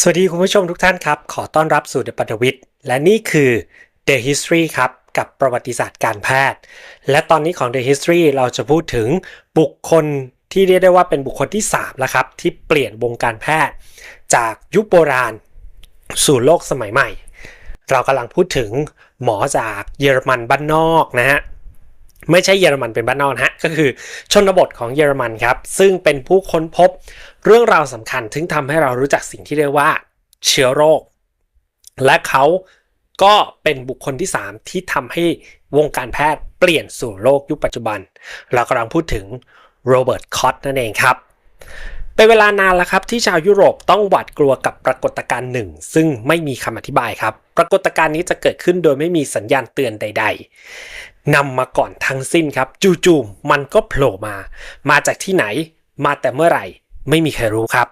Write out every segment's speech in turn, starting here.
สวัสดีคุณผู้ชมทุกท่านครับ ขอต้อนรับสู่ The ปัตวิทย์และนี่คือ The History ครับ กับประวัติศาสตร์การแพทย์ และตอนนี้ของ The History เราจะพูดถึงบุคคลที่เรียกได้ว่าเป็นบุคคลที่ 3 แล้วครับ ที่เปลี่ยนวงการแพทย์ จากยุคโบราณ สู่โลกสมัยใหม่ เรากำลังพูดถึงหมอจากเยอรมันบ้านนอกนะฮะไม่ใช่เยอรมันเป็นบ้านนอกฮะก็คือชนบทของเยอรมันครับ ซึ่งเป็นผู้ค้นพบ เรื่องราวสำคัญถึงทำให้เรารู้จักสิ่งที่เรียกว่าเชื้อโรค และเขาก็เป็นบุคคลที่ 3 ที่ทำให้วงการแพทย์เปลี่ยนสู่โลกยุคปัจจุบัน เรากำลังพูดถึงโรเบิร์ตคอตนั่นเองครับ เป็นเวลานานแล้วครับที่ชาวยุโรปต้องหวาดกลัวกับปรากฏการณ์หนึ่ง ซึ่งไม่มีคำอธิบายครับ ปรากฏการณ์นี้จะเกิดขึ้นโดยไม่มีสัญญาณเตือนใด ๆนำมาก่อนทั้งสิ้นครับ จู่ๆมันก็โผล่มา มาจากที่ไหน มาแต่เมื่อไหร่ ไม่มีใครรู้ครับ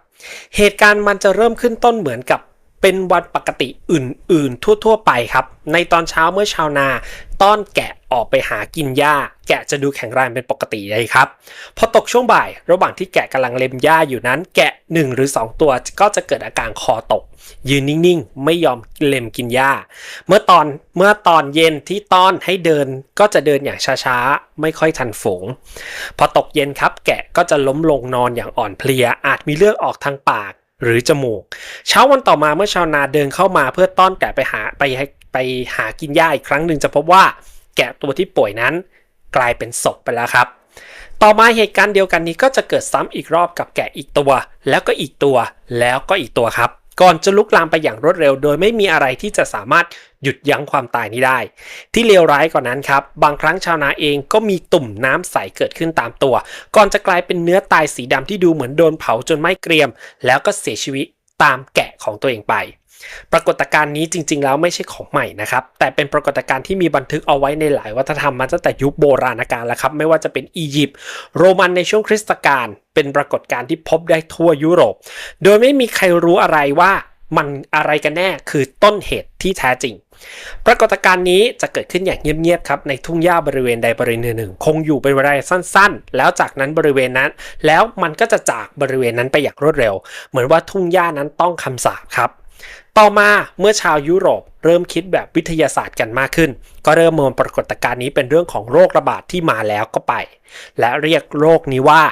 เหตุการณ์มันจะเริ่มขึ้นต้นเหมือนกับเป็นวันปกติอื่นๆ ทั่วๆ ไปครับ ในตอนเช้าเมื่อชาวนาต้อนแกะ ออกไปหากินหญ้า แกะจะดูแข็งแรงเป็นปกติเลยครับ พอตกช่วงบ่าย ระหว่างที่แกะกำลังเล็มหญ้าอยู่นั้น แกะ 1 หรือ 2 ตัวก็จะเกิดอาการคอตก ยืนนิ่งๆ ไม่ยอมเล็มกินหญ้า เมื่อตอนเมื่อตอนเย็นที่ต้อนให้เดินก็จะเดินอย่างช้าๆ ไม่ค่อยทันฝูงพอตกเย็นครับ แกะก็จะล้มลงนอนอย่างอ่อนเพลีย อาจมีเลือดออกทางปากหรือจมูก เช้าวันต่อมาเมื่อชาวนาเดินเข้ามาเพื่อต้อนแกะไปหาไปห้ไปหากินหญ้าอีกครั้งหนึ่งจะพบว่า แกะตัวที่ป่วยนั้น กลายเป็นศพไปแล้วครับ ต่อมาเหตุการณ์เดียวกันนี้ก็จะเกิดซ้ำอีกรอบกับแกะอีกตัว แล้วก็อีกตัวแล้วก็อีกตัวครับก่อนจะลุกลามไปอย่างรวดเร็ว โดยไม่มีอะไรที่จะสามารถหยุดยั้งความตายนี้ได้ ที่เลวร้ายกว่านั้นครับ บางครั้งชาวนาเองก็มีตุ่มน้ำใสเกิดขึ้นตามตัว ก่อนจะกลายเป็นเนื้อตายสีดำที่ดูเหมือนโดนเผาจนไหม้เกรียม แล้วก็เสียชีวิตตามแกะของตัวเองไป ปรากฏการณ์นี้จริง ๆ แล้วไม่ใช่ของใหม่นะครับ แต่เป็นปรากฏการณ์ที่มีบันทึกเอาไว้ในหลายวัฒนธรรมมาตั้งแต่ยุคโบราณกาลแล้วครับ ไม่ว่าจะเป็นอียิปต์โรมันในช่วงคริสตกาลเป็นปรากฏการณ์ที่พบได้ทั่วยุโรป โดยไม่มีใครรู้อะไรว่ามันอะไรกันแน่คือต้นเหตุที่แท้จริง ปรากฏการณ์นี้จะเกิดขึ้นอย่างเงียบๆครับในทุ่งหญ้าบริเวณใดบริเวณหนึ่ง คงอยู่เป็นเวลาสั้นๆ แล้วจากนั้นบริเวณนั้น แล้วมันก็จะจากบริเวณนั้นไปอย่างรวดเร็ว เหมือนว่าทุ่งหญ้านั้นต้องคำสาปครับ ต่อมาเมื่อชาวยุโรปเริ่มคิดแบบวิทยาศาสตร์กันมากขึ้น ก็เริ่มมองปรากฏการณ์นี้เป็นเรื่องของโรคระบาดที่มาแล้วก็ไป และเรียกโรคนี้ว่า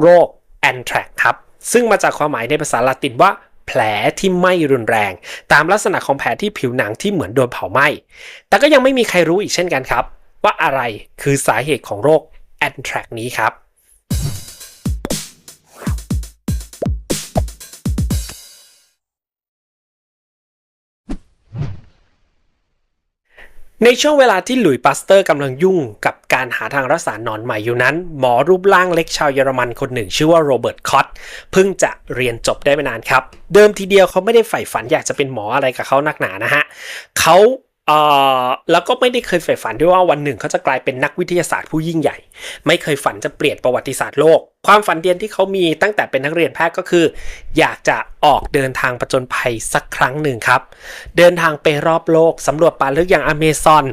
โรคแอนแทรกครับ ซึ่งมาจากความหมายในภาษาละตินว่า แผลที่ไม่รุนแรง ตามลักษณะของแผลที่ผิวหนังที่เหมือนโดนเผาไหม้แต่ก็ยังไม่มีใครรู้อีกเช่นกันครับ ว่าอะไรคือสาเหตุของโรคแอนแทรกนี้ครับ ในช่วงเวลาที่หลุยส์ปัสเตอร์กำลังยุ่งกับการหาทางรักษาหนอนใหม่อยู่นั้น หมอรูปร่างเล็กชาวเยอรมันคนหนึ่งชื่อว่าโรเบิร์ตคอตเพิ่งจะเรียนจบได้ไม่นานครับ เดิมทีเดียวเขาไม่ได้ใฝ่ฝันอยากจะเป็นหมออะไรกับเขานักหนานะฮะเขา อ่อแล้วก็ไม่ได้เคยใฝ่ฝันด้วยว่าวันหนึ่งเขาจะกลายเป็นนักวิทยาศาสตร์ผู้ยิ่งใหญ่ ไม่เคยฝันจะเปลี่ยนประวัติศาสตร์โลก ความฝันเดียวที่เขามีตั้งแต่เป็นนักเรียนแพทย์ก็คือ อยากจะออกเดินทางประจนภัยสักครั้งหนึ่งครับ เดินทางไปรอบโลกสำรวจป่าลึกอย่างอเมซอน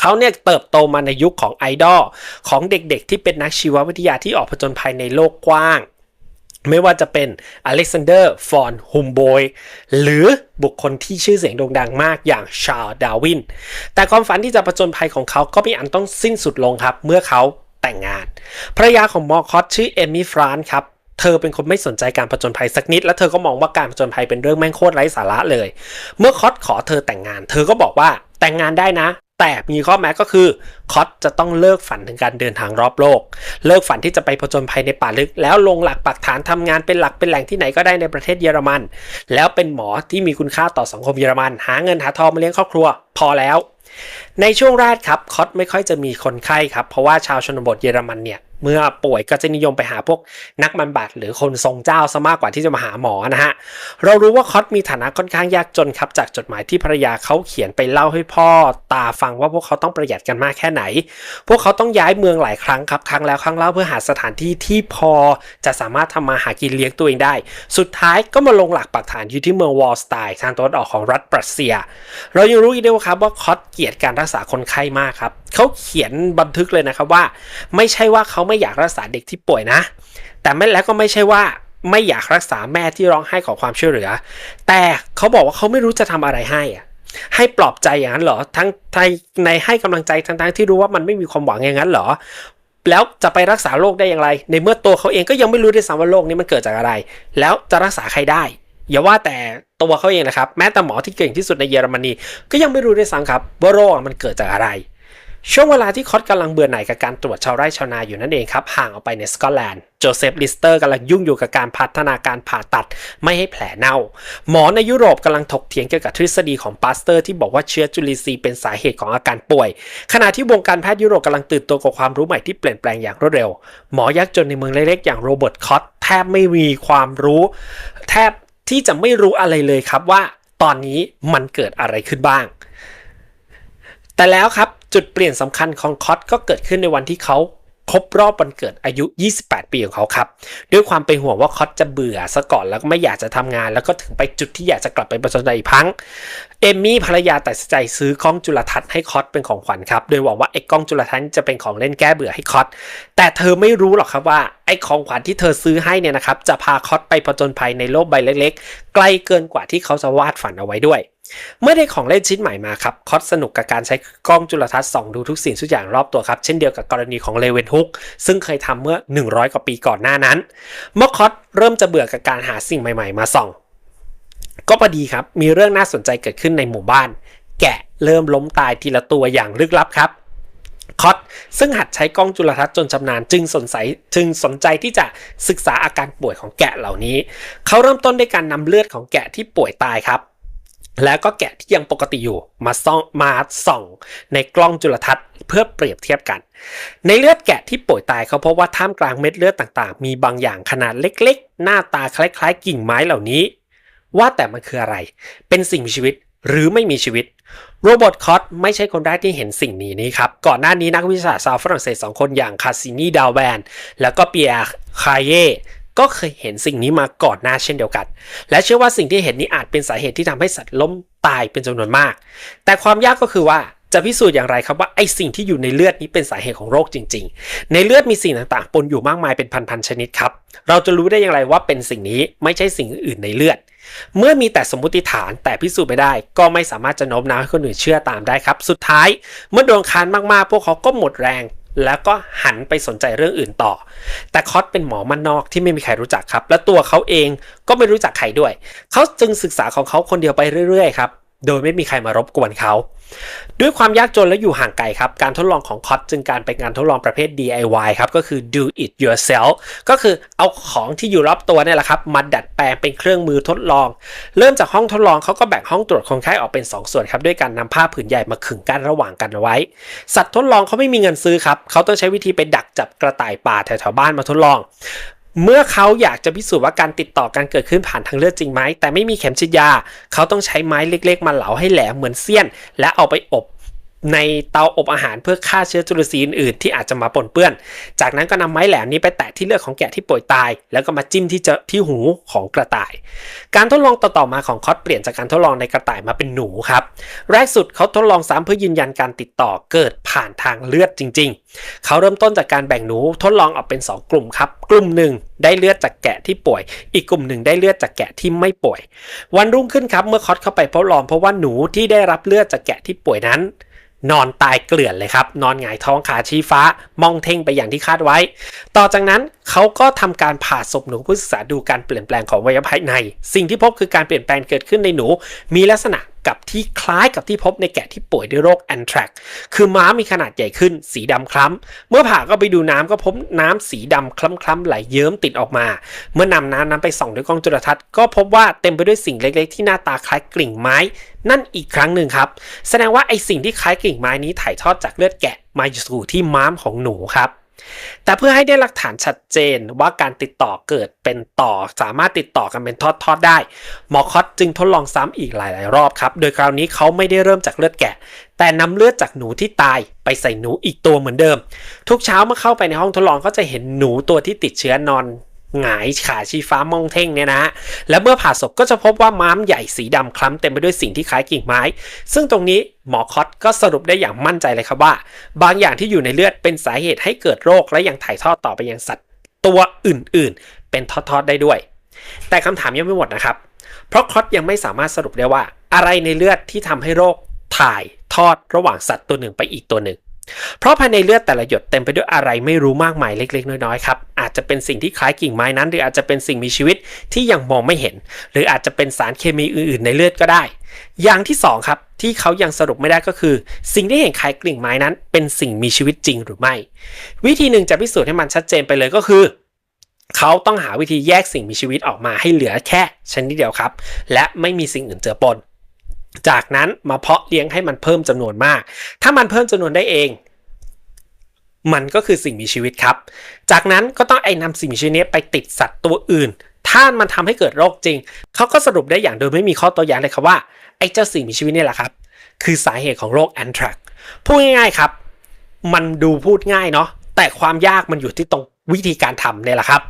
เขาเนี่ยเติบโตมาในยุคของไอดอลของเด็กๆ ที่เป็นนักชีววิทยาที่ออกผจญภัยในโลกกว้าง ไม่ว่าจะเป็นอเล็กซานเดอร์ ฟอนฮุมโบย หรือบุคคลที่ชื่อเสียงโด่งดังมากอย่างชาร์ลดาวิน แต่ความฝันที่จะผจญภัยของเขาก็มีอันต้องสิ้นสุดลงครับ เมื่อเขาแต่งงาน ภรรยาของมอคอตชื่อเอมี่ฟรานครับเธอเป็นคนไม่สนใจการผจญภัยสักนิด และเธอก็มองว่าการผจญภัยเป็นเรื่องแม่งโคตรไร้สาระเลย เมื่อคอตขอเธอแต่งงาน เธอก็บอกว่าแต่งงานได้นะ แต่มีข้อแม้ก็คือคอตจะต้องเลิกฝันถึงการเดินทางรอบโลก เลิกฝันที่จะไปผจญภัยในป่าลึก แล้วลงหลักปักฐานทำงานเป็นหลักเป็นแหล่งที่ไหนก็ได้ในประเทศเยอรมัน แล้วเป็นหมอที่มีคุณค่าต่อสังคมเยอรมัน หาเงินหาทองมาเลี้ยงครอบครัว พอแล้ว ในช่วงแรกครับคอตไม่ค่อยจะมีคนไข้ครับเพราะว่าชาวชนบทเยอรมันเนี่ยเมื่อป่วยก็จะนิยมไปหาพวกนักบำบัดหรือคนทรงเจ้าซะมากกว่าที่จะมาหาหมอนะฮะ เรารู้ว่าคอตมีฐานะค่อนข้างยากจนครับ จากจดหมายที่ภรรยาเขาเขียนไปเล่าให้พ่อตาฟังว่าพวกเขาต้องประหยัดกันมากแค่ไหน พวกเขาต้องย้ายเมืองหลายครั้งครับ ครั้งแล้วครั้งเล่าเพื่อหาสถานที่ที่พอจะสามารถทำมาหากินเลี้ยงตัวเองได้ สุดท้ายก็มาลงหลักปักฐานอยู่ที่เมืองวอลสไตน์ทางตะวันออกของรัฐปรัสเซีย เรายังรู้อีกด้วยครับว่าคอตเกลียดการรักษาคนไข้มากครับเขาเขียนบันทึกเลยนะครับว่า ไม่ใช่ว่าเขาไม่ไม่อยากรักษาเด็กที่ป่วยนะ แต่ไม่แล้วก็ไม่ใช่ว่าไม่อยากรักษาแม่ที่ร้องไห้ขอความช่วยเหลือ แต่เขาบอกว่าเขาไม่รู้จะทำอะไรให้อะให้ปลอบใจอย่างนั้นเหรอ ทั้งในให้กำลังใจทั้งๆที่รู้ว่ามันไม่มีความหวังอย่างนั้นเหรอ แล้วจะไปรักษาโรคได้อย่างไร ในเมื่อตัวเขาเองก็ยังไม่รู้ด้วยซ้ำว่าโรคนี้มันเกิดจากอะไร แล้วจะรักษาใครได้ อย่าว่าแต่ตัวเขาเองนะครับ แม้แต่หมอที่เก่งที่สุดในเยอรมนีก็ยังไม่รู้ด้วยซ้ำครับว่าโรคมันเกิดจากอะไร ช่วงเวลาที่คอตกำลังเบื่อหน่ายกับการตรวจชาวไร่ชาวนาอยู่นั่นเองครับ ห่างออกไปในสกอตแลนด์โจเซฟลิสเตอร์กำลังยุ่งอยู่กับการพัฒนาการผ่าตัดไม่ให้แผลเน่า หมอในยุโรปกำลังถกเถียงเกี่ยวกับทฤษฎีของปาสเตอร์ที่บอกว่าเชื้อจุลินทรีย์เป็นสาเหตุของอาการป่วย ขณะที่วงการแพทย์ยุโรปกำลังตื่นตัวกับความรู้ใหม่ที่เปลี่ยนแปลงอย่างรวดเร็ว หมอยักษ์จนในเมืองเล็กๆอย่างโรเบิร์ตคอตแทบไม่มีความรู้ แทบที่จะไม่รู้อะไรเลยครับว่า ตอนนี้มันเกิดอะไรขึ้นบ้าง แต่แล้วครับจุดเปลี่ยนสำคัญของคอตก็เกิดขึ้นในวันที่เขาครบรอบวันเกิดอายุ 28 ปีของเขาครับ ด้วยความเป็นห่วงว่าคอตจะเบื่อซะก่อนแล้วก็ไม่อยากจะทำงาน แล้วก็ถึงไปจุดที่อยากจะกลับไปประจอีกครั้ง เอมมี่ภรรยาตัดสินใจซื้อกล้องจุลทรรศน์ให้คอตเป็นของขวัญครับ โดยหวังว่าไอ้กล้องจุลทรรศน์จะเป็นของเล่นแก้เบื่อให้คอต แต่เธอไม่รู้หรอกครับว่าไอ้ของขวัญที่เธอซื้อให้เนี่ยนะครับจะพาคอตไปผจญภัยในโลกใบเล็ก ๆ ไกลเกินกว่าที่เขาจะวาดฝันเอาไว้ด้วย เมื่อได้ของเล่นชิ้นใหม่มาครับคอตสนุกกับการใช้กล้องจุลทรรศน์ส่องดูทุกสิ่งทุกอย่างรอบตัวครับ เช่นเดียวกับกรณีของเลเวนฮุกซึ่งเคยทำเมื่อ 100 กว่าปีก่อนหน้านั้น เมื่อคอตเริ่มจะเบื่อกับการหาสิ่งใหม่ๆ มาส่อง ก็พอดีครับมีเรื่องน่าสนใจเกิดขึ้นในหมู่บ้าน แกะเริ่มล้มตายทีละตัวอย่างลึกลับครับคอตซึ่งหัดใช้กล้องจุลทรรศน์จนชำนาญจึงสนใจจึงสนใจที่จะศึกษาอาการป่วยของแกะเหล่านี้ เขาเริ่มต้นด้วยการนำเลือดของแกะที่ป่วยตายครับ แล้วก็แกะที่ยังปกติอยู่มาส่องมาส่อง ในกล้องจุลทรรศน์เพื่อเปรียบเทียบกัน ในเลือดแกะที่ป่วยตายเขาพบว่าท่ามกลางเม็ดเลือดต่างๆ มีบางอย่างขนาดเล็กๆ หน้าตาคล้ายๆ กิ่งไม้เหล่านี้ ว่าแต่มันคืออะไร เป็นสิ่งมีชีวิตหรือไม่มีชีวิต โรบอทคอตไม่ใช่คนแรกที่เห็นสิ่งนี้นี้ครับ ก่อนหน้านี้นักวิทยาศาสตร์ชาวฝรั่งเศสสองคนอย่างคาซินีดาวแวน แล้วก็เปียร์คาเย่ ก็เคยเห็นสิ่งนี้มาก่อนหน้าเช่นเดียวกัน และเชื่อว่าสิ่งที่เห็นนี้อาจเป็นสาเหตุที่ทำให้สัตว์ล้มตายเป็นจำนวนมาก แต่ความยากก็คือว่าจะพิสูจน์อย่างไรครับว่าไอสิ่งที่อยู่ในเลือดนี้เป็นสาเหตุของโรคจริง ๆ ในเลือดมีสิ่งต่างๆ ปนอยู่มากมายเป็นพันๆชนิดครับ เราจะรู้ได้อย่างไรว่าเป็นสิ่งนี้ไม่ใช่สิ่งอื่นในเลือด เมื่อมีแต่สมมติฐานแต่พิสูจน์ไม่ได้ ก็ไม่สามารถจะโน้มน้าวให้คนอื่นเชื่อตามได้ครับ สุดท้าย เมื่อโดนคานมากๆ พวกเขาก็หมดแรง แล้วก็หันไปสนใจเรื่องอื่นต่อ แต่คอตเป็นหมอมันนอกที่ไม่มีใครรู้จักครับ และตัวเขาเองก็ไม่รู้จักใครด้วย เขาจึงศึกษาของเขาคนเดียวไปเรื่อยๆครับ โดยไม่มีใครมารบกวนเขา ด้วยความยากจนและอยู่ห่างไกลครับ การทดลองของคอตจึงการเป็นการทดลองประเภท DIY ครับ ก็คือ do it yourself ก็คือเอาของที่อยู่รอบตัวเนี่ยแหละครับ มาดัดแปลงเป็นเครื่องมือทดลอง เริ่มจากห้องทดลองเขาก็แบ่งห้องตรวจคนไข้ออกเป็น 2 ส่วนครับ ด้วยการนำผ้าผืนใหญ่มาขึงกั้นระหว่างกันเอาไว้ สัตว์ทดลองเขาไม่มีเงินซื้อครับเขาต้องใช้วิธีไปดักจับกระต่ายป่าแถวๆบ้านมาทดลอง เมื่อเขาอยากจะพิสูจน์ว่าการติดต่อการเกิดขึ้นผ่านทางเลือดจริงไหมแต่ไม่มีเข็มฉีดยา เขาต้องใช้ไม้เล็ก ๆ มาเหลาให้แหลมเหมือนเสี้ยน และเอาไปอบ ในเตาอบอาหารเพื่อฆ่าเชื้อจุลินทรีย์อื่นที่อาจจะมาปนเปื้อน จากนั้นก็นำไม้แหลมนี้ไปแตะที่เลือดของแกะที่ป่วยตาย แล้วก็มาจิ้มที่จอที่หูของกระต่าย การทดลองต่อๆมาของคอตเปลี่ยนจากการทดลองในกระต่ายมาเป็นหนูครับ แรกสุดเขาทดลองซ้ำเพื่อยืนยันการติดต่อเกิดผ่านทางเลือดจริง ๆ เขาเริ่มต้นจากการแบ่งหนูทดลองออกเป็น 2 กลุ่มครับ กลุ่มหนึ่งได้เลือดจากแกะที่ป่วย อีกกลุ่มหนึ่งได้เลือดจากแกะที่ไม่ป่วย วันรุ่งขึ้นครับเมื่อคอตเข้าไปทดลองเพราะว่าหนูที่ได้รับเลือดจากแกะที่ป่วยนั้น นอนตายเกลื่อนเลยครับ นอนหงายท้องขาชี้ฟ้ามองเท่งไปอย่างที่คาดไว้ ต่อจากนั้นเขาก็ทำการผ่าศพหนูผู้ศึกษาดูการเปลี่ยนแปลงของวัยวะภายใน สิ่งที่พบคือการเปลี่ยนแปลงเกิดขึ้นในหนู มีลักษณะ กับที่คล้ายกับที่พบในแกะที่ป่วยด้วยโรคแอนทรักคือม้ามีขนาดใหญ่ขึ้น สีดำคล้ำเมื่อผ่าก็ไปดูน้ำก็พบน้ำสีดำคล้ำๆไหลเยิ้มติดออกมา เมื่อนำน้ำนั้นไปส่องด้วยกล้องจุลทรรศน์ก็พบว่าเต็มไปด้วยสิ่งเล็กๆ ที่หน้าตาคล้ายกลิ่งไม้ นั่นอีกครั้งหนึ่งครับ แสดงว่าไอสิ่งที่คล้ายกลิ่งไม้นี้ถ่ายทอดจากเลือดแกะมาสู่ที่ม้ามของหนูครับ แต่เพื่อให้ได้หลักฐานชัดเจนว่าการติดต่อเกิดเป็นต่อสามารถติดต่อกันเป็นทอดๆได้หมอคอตจึงทดลองซ้ำอีกหลาย ๆ รอบครับ โดยคราวนี้เขาไม่ได้เริ่มจากเลือดแกะ แต่นำเลือดจากหนูที่ตายไปใส่หนูอีกตัวเหมือนเดิม ทุกเช้าเมื่อเข้าไปในห้องทดลองก็จะเห็นหนูตัวที่ติดเชื้อนอน หงายขาชี้ฟ้ามองเท่งเนี่ยนะฮะ และเมื่อผ่าศพก็จะพบว่าม้ามใหญ่สีดำคล้ำเต็มไปด้วยสิ่งที่คล้ายกิ่งไม้ ซึ่งตรงนี้หมอคอตก็สรุปได้อย่างมั่นใจเลยครับว่า บางอย่างที่อยู่ในเลือดเป็นสาเหตุให้เกิดโรคและยังถ่ายทอดต่อไปยังสัตว์ตัวอื่นๆ เป็นทอดๆได้ด้วย แต่คำถามยังไม่หมดนะครับ เพราะคอสยังไม่สามารถสรุปได้ว่า อะไรในเลือดที่ทำให้โรคถ่ายทอดระหว่างสัตว์ตัวหนึ่งไปอีกตัวหนึ่ง เพราะภายในเลือดแต่ละหยดเต็มไปด้วยอะไรไม่รู้มากมายเล็ก ๆ น้อยๆครับอาจจะเป็นสิ่งที่คล้ายกิ่งไม้นั้น หรืออาจจะเป็นสิ่งมีชีวิตที่ยังมองไม่เห็น หรืออาจจะเป็นสารเคมีอื่น ๆ ในเลือดก็ได้ อย่างที่สองครับที่เขายังสรุปไม่ได้ก็คือ สิ่งที่เห็นคล้ายกิ่งไม้นั้น เป็นสิ่งมีชีวิตจริงหรือไม่ วิธีหนึ่งจะพิสูจน์ให้มันชัดเจนไปเลยก็คือเขาต้องหาวิธีแยกสิ่งมีชีวิตออกมาให้เหลือแค่ชนิดเดียวครับ และไม่มีสิ่งอื่นเจือปน จากนั้นมาเพาะเลี้ยงให้มันเพิ่มจำนวนมาก ถ้ามันเพิ่มจำนวนได้เอง มันก็คือสิ่งมีชีวิตครับ จากนั้นก็ต้องไอ้นำสิ่งมีชีวิตนี้ไปติดสัตว์ตัวอื่น ถ้ามันทำให้เกิดโรคจริง เขาก็สรุปได้อย่างโดยไม่มีข้อโต้แย้งเลยครับว่าไอ้เจ้าสิ่งมีชีวิตนี่แหละครับ คือสาเหตุของโรคแอนทรักพูดง่ายๆครับ มันดูพูดง่ายเนาะ แต่ความยากมันอยู่ที่ตรงวิธีการทำเนี่ยแหละครับ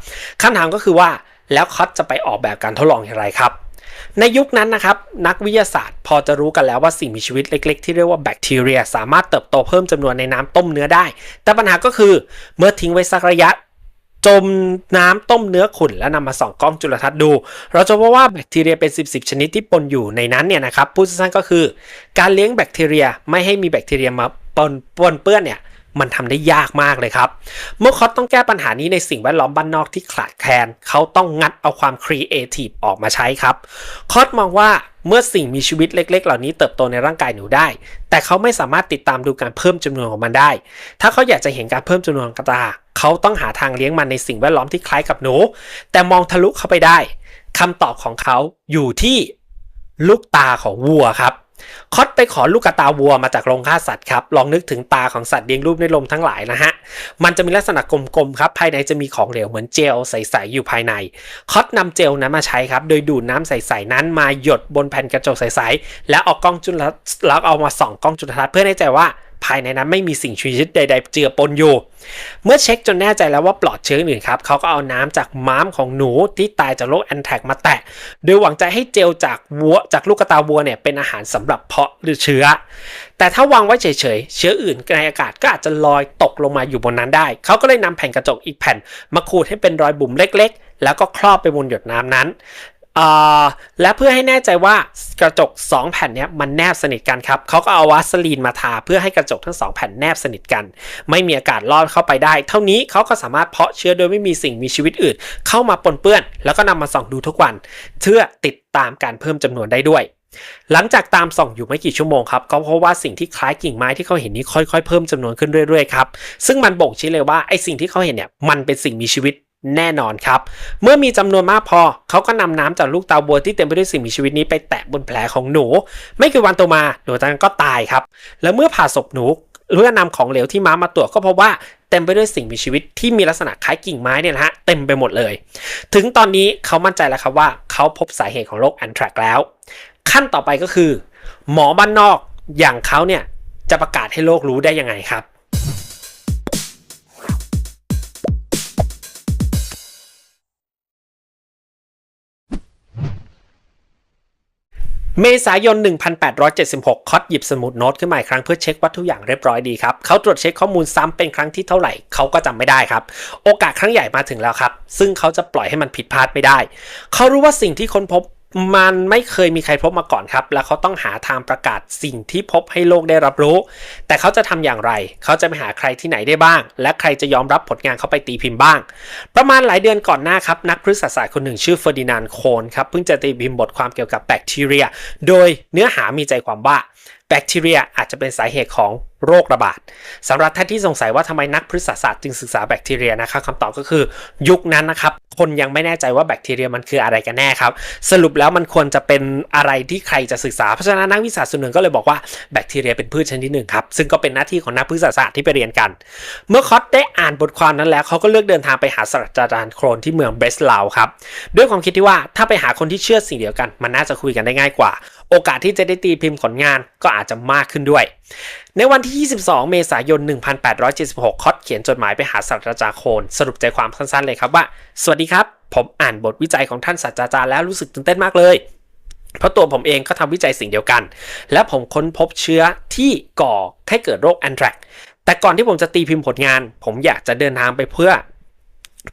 คำถามก็คือว่าแล้วคอสจะไปออกแบบการทดลองอย่างไรครับ ในยุคนั้นนะครับนักวิทยาศาสตร์ พอจะรู้กันแล้วว่าสิ่งมีชีวิตเล็ก ๆ ที่เรียกว่าแบคทีเรีย สามารถเติบโตเพิ่มจำนวนในน้ำต้มเนื้อได้ แต่ปัญหาก็คือเมื่อทิ้งไว้สักระยะจมน้ำต้มเนื้อขุ่นแล้วนำมาส่องกล้องจุลทรรศน์ดู เราจะพบว่าแบคทีเรียเป็น 10 10ชนิดที่ปนอยู่ในนั้นเนี่ยนะครับพูดสั้นๆก็คือ การเลี้ยงแบคทีเรียไม่ให้มีแบคทีเรียมาปนปนเปื้อนเนี่ย มันทำได้ยากมากเลยครับ เมื่อคอสต้องแก้ปัญหานี้ในสิ่งแวดล้อมบ้านนอกที่ขาดแคลนเขาต้องงัดเอาความครีเอทีฟออกมาใช้ครับคอสมองว่าเมื่อสิ่งมีชีวิตเล็ก ๆ เหล่านี้เติบโตในร่างกายหนูได้ แต่เขาไม่สามารถติดตามดูการเพิ่มจำนวนของมันได้ ถ้าเขาอยากจะเห็นการเพิ่มจำนวนกระตา เขาต้องหาทางเลี้ยงมันในสิ่งแวดล้อมที่คล้ายกับหนู แต่มองทะลุเข้าไปได้คำตอบของเขาอยู่ที่ลูกตาของวัวครับ คอตไปขอลูกกระตาวัวมาจากโรงฆ่าสัตว์ครับ ลองนึกถึงตาของสัตว์เลี้ยงรูปในลมทั้งหลายนะฮะ มันจะมีลักษณะกลมๆครับ ภายในจะมีของเหลวเหมือนเจลใสๆอยู่ภายใน คอตนำเจลนั้นมาใช้ครับ โดยดูดน้ำใสๆนั้นมาหยดบนแผ่นกระจกใสๆ แล้วเอากล้องจุลทรรศน์แล้วเอามาส่องกล้องจุลทรรศน์เพื่อให้แน่ใจว่า ภายในนั้นไม่มีสิ่งชีวิตใด ๆ เจือปนอยู่ เมื่อเช็คจนแน่ใจแล้วว่าปลอดเชื้ออื่นครับเขาก็เอาน้ำจากม้ามของหนูที่ตายจากโรคแอนแทกมาแตะ โดยหวังใจให้เจลจากวัวจากลูกกระตาวัวเนี่ยเป็นอาหารสำหรับเพาะหรือเชื้อ แต่ถ้าวางไว้เฉยๆ เชื้ออื่นในอากาศก็อาจจะลอยตกลงมาอยู่บนนั้นได้ เขาก็เลยนำแผ่นกระจกอีกแผ่น มาขูดให้เป็นรอยบุ๋มเล็ก ๆ แล้วก็ครอบไปบนหยดน้ำนั้น และเพื่อให้แน่ใจว่ากระจก 2 แผ่นนี้มันแนบสนิทกันครับเขาก็เอาวาสลีนมาทาเพื่อให้กระจกทั้ง 2 แผ่นแนบสนิทกัน ไม่มีอากาศลอดเข้าไปได้ เท่านี้เขาก็สามารถเพาะเชื้อโดยไม่มีสิ่งมีชีวิตอื่น เข้ามาปนเปื้อน แล้วก็นำมาส่องดูทุกวันเพื่อติดตามการเพิ่มจำนวนได้ด้วยหลังจากตามส่องอยู่ไม่กี่ชั่วโมงครับก็พบว่าสิ่งที่คล้ายกิ่งไม้ที่เขาเห็นนี้ค่อยๆ เพิ่มจำนวนขึ้นเรื่อยๆครับซึ่งมันบ่งชี้เลยว่าไอ้สิ่งที่เขาเห็นเนี่ยมันเป็นสิ่งมีชีวิต แน่นอนครับ เมื่อมีจำนวนมากพอ เขาก็นำน้ำจากลูกเตาบัวที่เต็มไปด้วยสิ่งมีชีวิตนี้ไปแตะบนแผลของหนู ไม่กี่วันต่อมาหนูตัวนั้นก็ตายครับ แล้วเมื่อผ่าศพหนูเพื่อนำของเหลวที่ม้ามาตรวจก็พบว่าเต็มไปด้วยสิ่งมีชีวิตที่มีลักษณะคล้ายกิ่งไม้เนี่ยนะฮะเต็มไปหมดเลย ถึงตอนนี้เขามั่นใจแล้วครับว่าเขาพบสาเหตุของโรคแอนทรักแล้ว ขั้นต่อไปก็คือ หมอบ้านนอกอย่างเขาเนี่ยจะประกาศให้โลกรู้ได้ยังไงครับ เมษายน 1876 คอตหยิบสมุดโน้ตขึ้นมาอีกครั้งเพื่อเช็คว่าทุกอย่างเรียบร้อยดีครับ เขาตรวจเช็คข้อมูลซ้ำเป็นครั้งที่เท่าไหร่เขาก็จำไม่ได้ครับ โอกาสครั้งใหญ่มาถึงแล้วครับ ซึ่งเขาจะปล่อยให้มันผิดพลาดไม่ได้ เขารู้ว่าสิ่งที่ค้นพบ มันไม่เคยมีใครพบมาก่อนครับ และเขาต้องหาทางประกาศสิ่งที่พบให้โลกได้รับรู้ แต่เขาจะทำอย่างไร เขาจะไปหาใครที่ไหนได้บ้าง และใครจะยอมรับผลงานเขาไปตีพิมพ์บ้าง ประมาณหลายเดือนก่อนหน้าครับนักพฤกษศาสตร์คนหนึ่งชื่อเฟอร์ดินานด์โคนครับเพิ่งจะตีพิมพ์บทความเกี่ยวกับแบคทีเรีย โดยเนื้อหามีใจความว่า แบคทีเรียอาจจะเป็นสาเหตุของโรคระบาดสำหรับท่านที่สงสัยว่าทำไมนักพฤกษศาสตร์จึงศึกษาแบคทีเรียนะครับคำตอบก็คือยุคนั้นนะครับ คนยังไม่แน่ใจว่าแบคทีเรียมันคืออะไรกันแน่ครับ สรุปแล้วมันควรจะเป็นอะไรที่ใครจะศึกษา เพราะฉะนั้นนักวิชาส่วนหนึ่งก็เลยบอกว่าแบคทีเรียเป็นพืชชนิดหนึ่งครับ ซึ่งก็เป็นหน้าที่ของนักพฤกษศาสตร์ที่ไปเรียนกัน เมื่อคอตได้อ่านบทความนั้นแล้วเขาก็เลือกเดินทางไปหาศาสตราจารย์โครนที่เมืองเบสลาวครับด้วยความคิดที่ว่าถ้าไปหาคนที่เชื่อสิ่งเดียวกัน มันน่าจะคุยกันได้ง่ายกว่า โอกาสที่จะได้ตีพิมพ์ผลงานก็อาจจะมากขึ้นด้วย ในวันที่ 22 เมษายน 1876 คอตเขียนจดหมายไปหาศาสตราจารย์โคนสรุปใจความสั้นๆเลยครับว่า สวัสดีครับ ผมอ่านบทวิจัยของท่านศาสตราจารย์แล้วรู้สึกตื่นเต้นมากเลย เพราะตัวผมเองก็ทำวิจัยสิ่งเดียวกัน และผมค้นพบเชื้อที่ก่อให้เกิดโรคแอนแทรกแต่ก่อนที่ผมจะตีพิมพ์ผลงาน ผมอยากจะเดินทางไปเพื่อ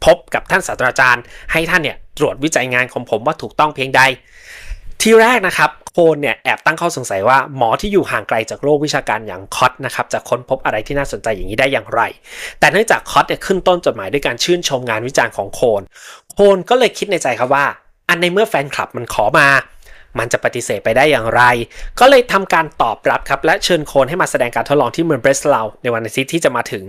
พบกับท่านศาสตราจารย์ ให้ท่านเนี่ยตรวจวิจัยงานของผมว่าถูกต้องเพียงใด ที่แรกนะครับโคนเนี่ยแอบตั้งข้อสงสัยว่าหมอที่อยู่ห่างไกลจากโลกวิชาการอย่างคอตนะครับจะค้นพบอะไรที่น่าสนใจอย่างนี้ได้อย่างไร แต่เนื่องจากคอตเนี่ยขึ้นต้นจดหมายด้วยการชื่นชมงานวิจารณ์ของโคน โคนก็เลยคิดในใจครับว่า อันในเมื่อแฟนคลับมันขอมา มันจะปฏิเสธไปได้อย่างไร ก็เลยทำการตอบรับครับ และเชิญโคนให้มาแสดงการทดลองที่เมืองเบรสลาวในวันอาทิตย์ที่จะมาถึง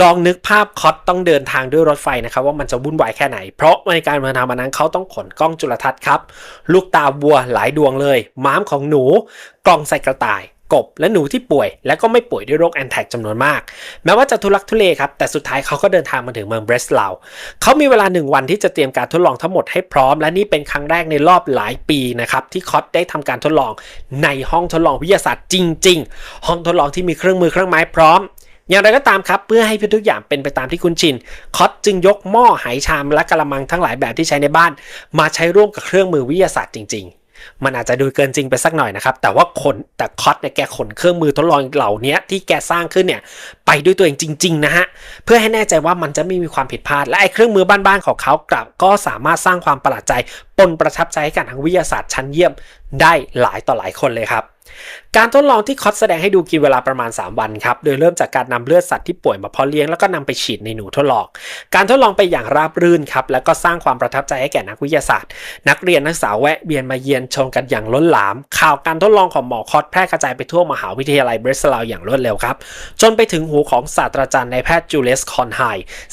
ลองนึกภาพคอตต้องเดินทางด้วยรถไฟนะครับ ว่ามันจะวุ่นวายแค่ไหน เพราะในการเดินทางมานั้นเขาต้องขนกล้องจุลทรรศน์ครับ ลูกตาวัวหลายดวงเลย ม้ามของหนู กล่องใส่กระต่าย กบ และหนูที่ป่วย และก็ไม่ป่วยด้วยโรคแอนแทกจำนวนมาก แม้ว่าจะทุลักทุเลครับ แต่สุดท้ายเขาก็เดินทางมาถึงเมืองเบรสลาวเขามีเวลาหนึ่งวันที่จะเตรียมการทดลองทั้งหมดให้พร้อม และนี่เป็นครั้งแรกในรอบหลายปีนะครับที่คอตได้ทำการทดลองในห้องทดลองวิทยาศาสตร์จริง ๆ ห้องทดลองที่มีเครื่องมือเครื่องไม้พร้อมอย่างไรก็ตามครับ เพื่อให้ทุกอย่างเป็นไปตามที่คุณชิน คอตจึงยกหม้อไหชามและกระมังทั้งหลายแบบที่ใช้ในบ้าน มาใช้ร่วมกับเครื่องมือวิทยาศาสตร์จริงๆ มันอาจจะดูเกินจริงไปสักหน่อยนะครับ แต่ว่าขนแต่คอตเนี่ยแกขนเครื่องมือทดลองเหล่านี้ที่แกสร้างขึ้นเนี่ยไปด้วยตัวเองจริง ๆ นะฮะ เพื่อให้แน่ใจว่ามันจะไม่มีความผิดพลาด และไอ้เครื่องมือบ้านๆของเขากลับ ก็สามารถสร้างความประหลาดใจปนประทับใจให้กับทางวิทยาศาสตร์ชั้นเยี่ยมได้หลายต่อหลายคนเลยครับการทดลองที่คอตแสดงให้ดูกินเวลาประมาณ 3 วันครับ โดยเริ่มจากการนำเลือดสัตว์ที่ป่วยมาเพาะเลี้ยงแล้วก็นำไปฉีดในหนูทดลอง การทดลองไปอย่างราบรื่นครับ แล้วก็สร้างความประทับใจให้แก่นักวิทยาศาสตร์ นักเรียนนักศึกษาแวะเวียนมาเยียนชมกันอย่างล้นหลาม ข่าวการทดลองของหมอคอตแพร่กระจายไปทั่วมหาวิทยาลัยเบรสลาวอย่างรวดเร็วครับ จนไปถึงหูของศาสตราจารย์นายแพทย์จูเลสคอนไฮ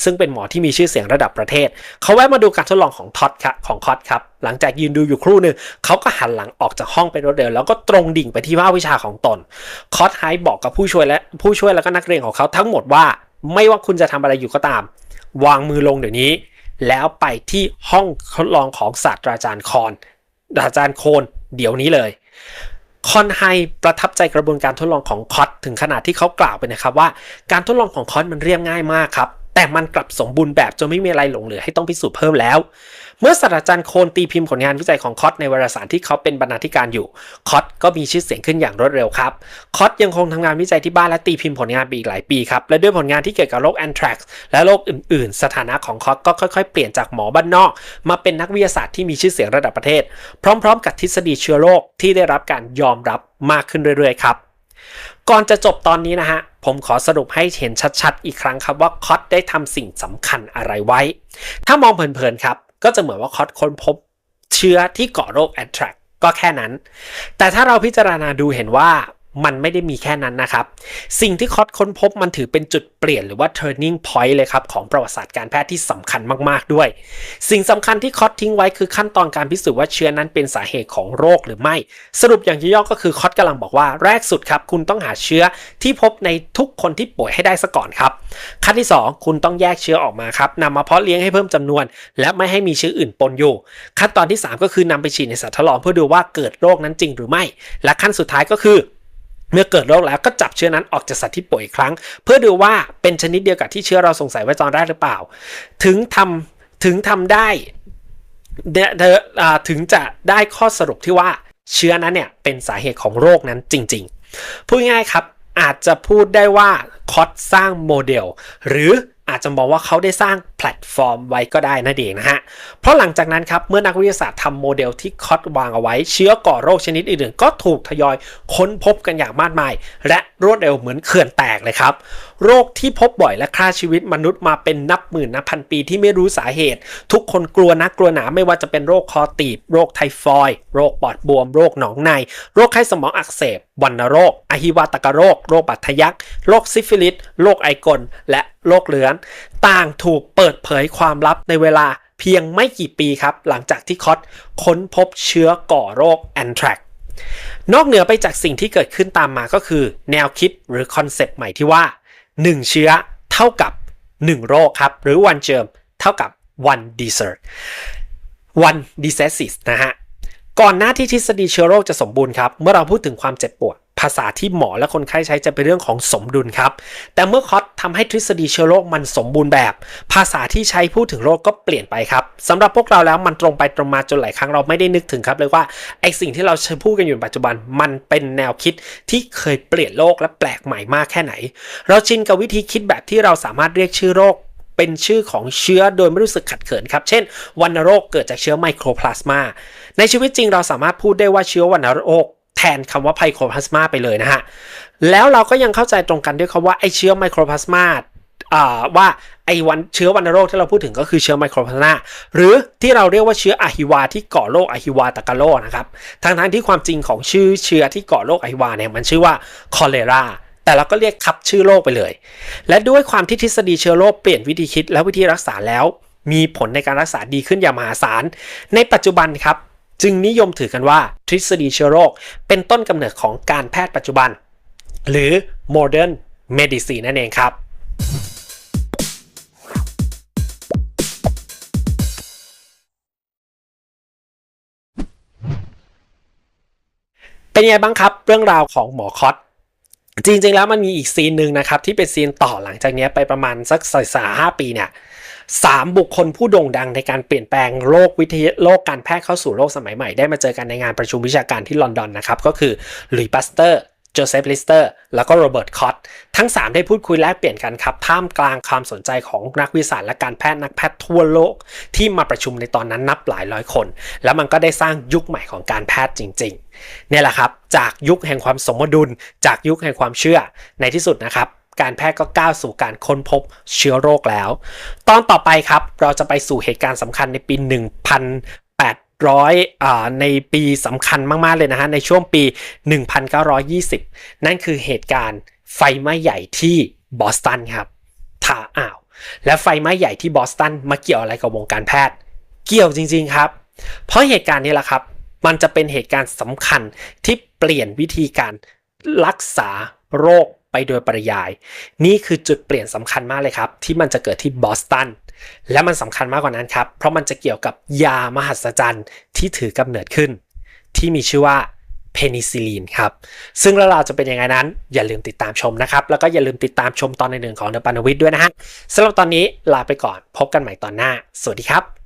ซึ่งเป็นหมอที่มีชื่อเสียงระดับประเทศ เขาแวะมาดูการทดลองของท็อตครับของคอตครับหลังจากยืนดูอยู่ครู่หนึ่งเขาก็หันหลังออกจากห้องไปรวดเร็วแล้วก็ตรงดิ่งไปที่ภาวิชาของตน คอตไฮบอกกับผู้ช่วยและผู้ช่วยแล้วก็นักเรียนของเขาทั้งหมดว่า ไม่ว่าคุณจะทำอะไรอยู่ก็ตาม วางมือลงเดี๋ยวนี้ แล้วไปที่ห้องทดลองของศาสตราจารย์คอนศาสตราจารย์โคนเดี๋ยวนี้เลยคอนไฮประทับใจกระบวนการทดลองของคอตถึงขนาดที่เขากล่าวไปนะครับว่า การทดลองของคอตมันเรียบง่ายมากครับ แต่มันกลับสมบูรณ์แบบจนไม่มีอะไรหลงเหลือให้ต้องพิสูจน์เพิ่มแล้ว เมื่อศาสตราจารย์โคนตีพิมพ์ผลงานวิจัยของคอตในวารสารที่เขาเป็นบรรณาธิการอยู่คอตก็มีชื่อเสียงขึ้นอย่างรวดเร็วครับคอตยังคงทำงานวิจัยที่บ้านและตีพิมพ์ผลงานไปอีกหลายปีครับและด้วยผลงานที่เกี่ยวกับโรคแอนทรักซ์และโรคอื่น ๆ สถานะของคอตก็ค่อยๆ เปลี่ยนจากหมอบ้านนอก มาเป็นนักวิทยาศาสตร์ที่มีชื่อเสียงระดับประเทศ พร้อม ๆ กับทฤษฎีเชื้อโรคที่ได้รับการยอมรับมากขึ้นเรื่อยๆครับ ก่อนจะจบตอนนี้นะฮะ ผมขอสรุปให้เห็นชัดๆ อีกครั้งครับว่าคอตได้ทำสิ่งสำคัญอะไรไว้ ถ้ามองเผินๆครับ ก็จะเหมือนว่าคอตค้นพบเชื้อที่เกาะโรคแอนทรักก็แค่นั้น แต่ถ้าเราพิจารณาดูเห็นว่า มันไม่ได้มีแค่นั้นนะครับ สิ่งที่คอตค้นพบมันถือเป็นจุดเปลี่ยนหรือว่า turning point เลยครับ ของประวัติศาสตร์การแพทย์ที่สำคัญมากๆด้วย สิ่งสำคัญที่คอตทิ้งไว้คือขั้นตอนการพิสูจน์ว่าเชื้อนั้นเป็นสาเหตุของโรคหรือไม่ สรุปอย่างย่อๆก็คือคอตกำลังบอกว่าแรกสุดครับ คุณต้องหาเชื้อที่พบในทุกคนที่ป่วยให้ได้ซะก่อนครับ ขั้นที่ 2 คุณต้องแยกเชื้อออกมาครับนำมาเพาะเลี้ยงให้เพิ่มจำนวน และไม่ให้มีเชื้ออื่นปนอยู่ ขั้นตอนที่ 3 ก็คือนำไปฉีดในสัตว์ทดลองเพื่อดูว่าเกิดโรคนั้นจริงหรือไม่ และขั้นสุดท้ายก็คือ เมื่อเกิดโรคแล้วก็จับเชื้อนั้นออกจากสัตว์ที่ป่วยอีกครั้ง เพื่อดูว่าเป็นชนิดเดียวกับที่เชื้อเราสงสัยไว้ตอนแรกหรือเปล่า ถึงทำถึงทำได้เดเดอ่าถึงจะได้ข้อสรุปที่ว่าเชื้อนั้นเนี่ยเป็นสาเหตุของโรคนั้นจริงๆ พูดง่ายๆครับอาจจะพูดได้ว่าคอสสร้างโมเดล หรือ อาจจะมองว่าเขาได้สร้างแพลตฟอร์มไว้ก็ได้นั่นเองนะฮะ เพราะหลังจากนั้นครับ เมื่อนักวิทยาศาสตร์ทำโมเดลที่คอดวางเอาไว้ เชื้อก่อโรคชนิดอื่นๆ ก็ถูกทยอยค้นพบกันอย่างมากมาย และรวดเร็วเหมือนเขื่อนแตกเลยครับโรคที่พบบ่อยและฆ่าชีวิตมนุษย์มาเป็นนับหมื่นนับพันปีที่ไม่รู้สาเหตุ ทุกคนกลัวนะกลัวหนาไม่ว่าจะเป็นโรคคอตีบ โรคไทฟอยด์โรคปอดบวม โรคหนองใน โรคไข้สมองอักเสบวัณโรค อหิวาตกโรค โรคบัตทะยัก โรคซิฟิลิส โรคไอกล และโรคเลือน ต่างถูกเปิดเผยความลับในเวลาเพียงไม่กี่ปีครับ หลังจากที่คอตค้นพบเชื้อก่อโรคแอนทรักนอกเหนือไปจากสิ่งที่เกิดขึ้นตามมาก็คือ แนวคิดหรือคอนเซปต์ใหม่ที่ว่า 1 เชื้อเท่ากับ 1 โรคครับ หรือ one germ เท่ากับ one disease one diseases นะฮะ ก่อนหน้าที่ทฤษฎีเชื้อโรคจะสมบูรณ์ครับ เมื่อเราพูดถึงความเจ็บปวด ภาษาที่หมอและคนไข้ใช้จะเป็นเรื่องของสมดุลครับ แต่เมื่อคอตทำให้ทฤษฎีเชื้อโรคมันสมบูรณ์แบบ ภาษาที่ใช้พูดถึงโรคก็เปลี่ยนไปครับสำหรับพวกเราแล้วมันตรงไปตรงมาจนหลายครั้งเราไม่ได้นึกถึงครับเลยว่าไอสิ่งที่เราใช้พูดกันอยู่ปัจจุบันมันเป็นแนวคิดที่เคยเปลี่ยนโลกและแปลกใหม่มากแค่ไหน เราชินกับวิธีคิดแบบที่เราสามารถเรียกชื่อโรคเป็นชื่อของเชื้อโดยไม่รู้สึกขัดเขินครับ เช่นวัณโรคเกิดจากเชื้อไมโครพลาสมา ในชีวิตจริงเราสามารถพูดได้ว่าเชื้อวัณโรค แทนคำว่าไมโครพลาสมาไปเลยนะฮะ แล้วเราก็ยังเข้าใจตรงกันด้วยคำว่าไอเชื้อไมโครพลาสมาว่าไอวันเชื้อวัณโรคที่เราพูดถึงก็คือเชื้อไมโครพลาสมาหรือที่เราเรียกว่าเชื้ออะฮิวาที่ก่อโรคอะฮิวาตากาโรนะครับทั้งทั้งที่ความจริงของชื่อเชื้อที่ก่อโรคอะฮิวาเนี่ยมันชื่อว่าคอเลราแต่เราก็เรียกคับชื่อโรคไปเลย และด้วยความที่ทฤษฎีเชื้อโรคเปลี่ยนวิธีคิดและวิธีรักษาแล้ว มีผลในการรักษาดีขึ้นอย่างมหาศาล ในปัจจุบันครับ จึงนิยมถือกันว่าทฤษฎีเชื้อโรค เป็นต้นกำเนิดของการแพทย์ปัจจุบัน หรือ modern medicine นั่นเองครับเป็นยังไงบ้างครับ เรื่องราวของหมอคอตจริงๆแล้วมันมีอีกซีนหนึ่งนะครับ ที่เป็นซีนต่อหลังจากนี้ไปประมาณสักสาห้าปีเนี่ย สามบุคคลผู้โด่งดังในการเปลี่ยนแปลงโลกวิทยาโลกการแพทย์เข้าสู่โลกสมัยใหม่ได้มาเจอกันในงานประชุมวิชาการที่ลอนดอนนะครับ ก็คือหลุยส์ปัสเตอร์โจเซฟลิสเตอร์แล้วก็โรเบิร์ตคอตทั้ง 3 ได้พูดคุยแลกเปลี่ยนกันครับ ท่ามกลางความสนใจของนักวิทยาสและการแพทย์นักแพทย์ทั่วโลก ที่มาประชุมในตอนนั้นนับหลายร้อยคน แล้วมันก็ได้สร้างยุคใหม่ของการแพทย์จริง ๆ เนี่ยแหละครับ จากยุคแห่งความสมดุล จากยุคแห่งความเชื่อในที่สุดนะครับ การแพทย์ก็ก้าวสู่การค้นพบเชื้อโรคแล้ว ตอนต่อไปครับเราจะไปสู่เหตุการณ์สำคัญในปี 1800อ่าในปีสำคัญมากๆเลยนะฮะในช่วงปี 1920 นั่นคือเหตุการณ์ไฟไหม้ใหญ่ที่บอสตันครับท่าอ้าว และไฟไหม้ใหญ่ที่บอสตันมาเกี่ยวอะไรกับวงการแพทย์ เกี่ยวจริง ๆครับ เพราะเหตุการณ์นี้แหละครับ มันจะเป็นเหตุการณ์สำคัญที่เปลี่ยนวิธีการรักษาโรค ไปโดยปริยาย นี่คือจุดเปลี่ยนสำคัญมากเลยครับ ที่มันจะเกิดที่บอสตันและมันสำคัญมากกว่านั้นครับ เพราะมันจะเกี่ยวกับยามหัศจรรย์ที่ถือกำเนิดขึ้น ที่มีชื่อว่าเพนิซิลีนครับ ซึ่งเรื่องราวจะเป็นยังไงนั้น อย่าลืมติดตามชมนะครับ แล้วก็อย่าลืมติดตามชมตอนในหนึ่งของเดอะปานวิทย์ด้วยนะฮะสำหรับตอนนี้ลาไปก่อนพบกันใหม่ตอนหน้า สวัสดีครับ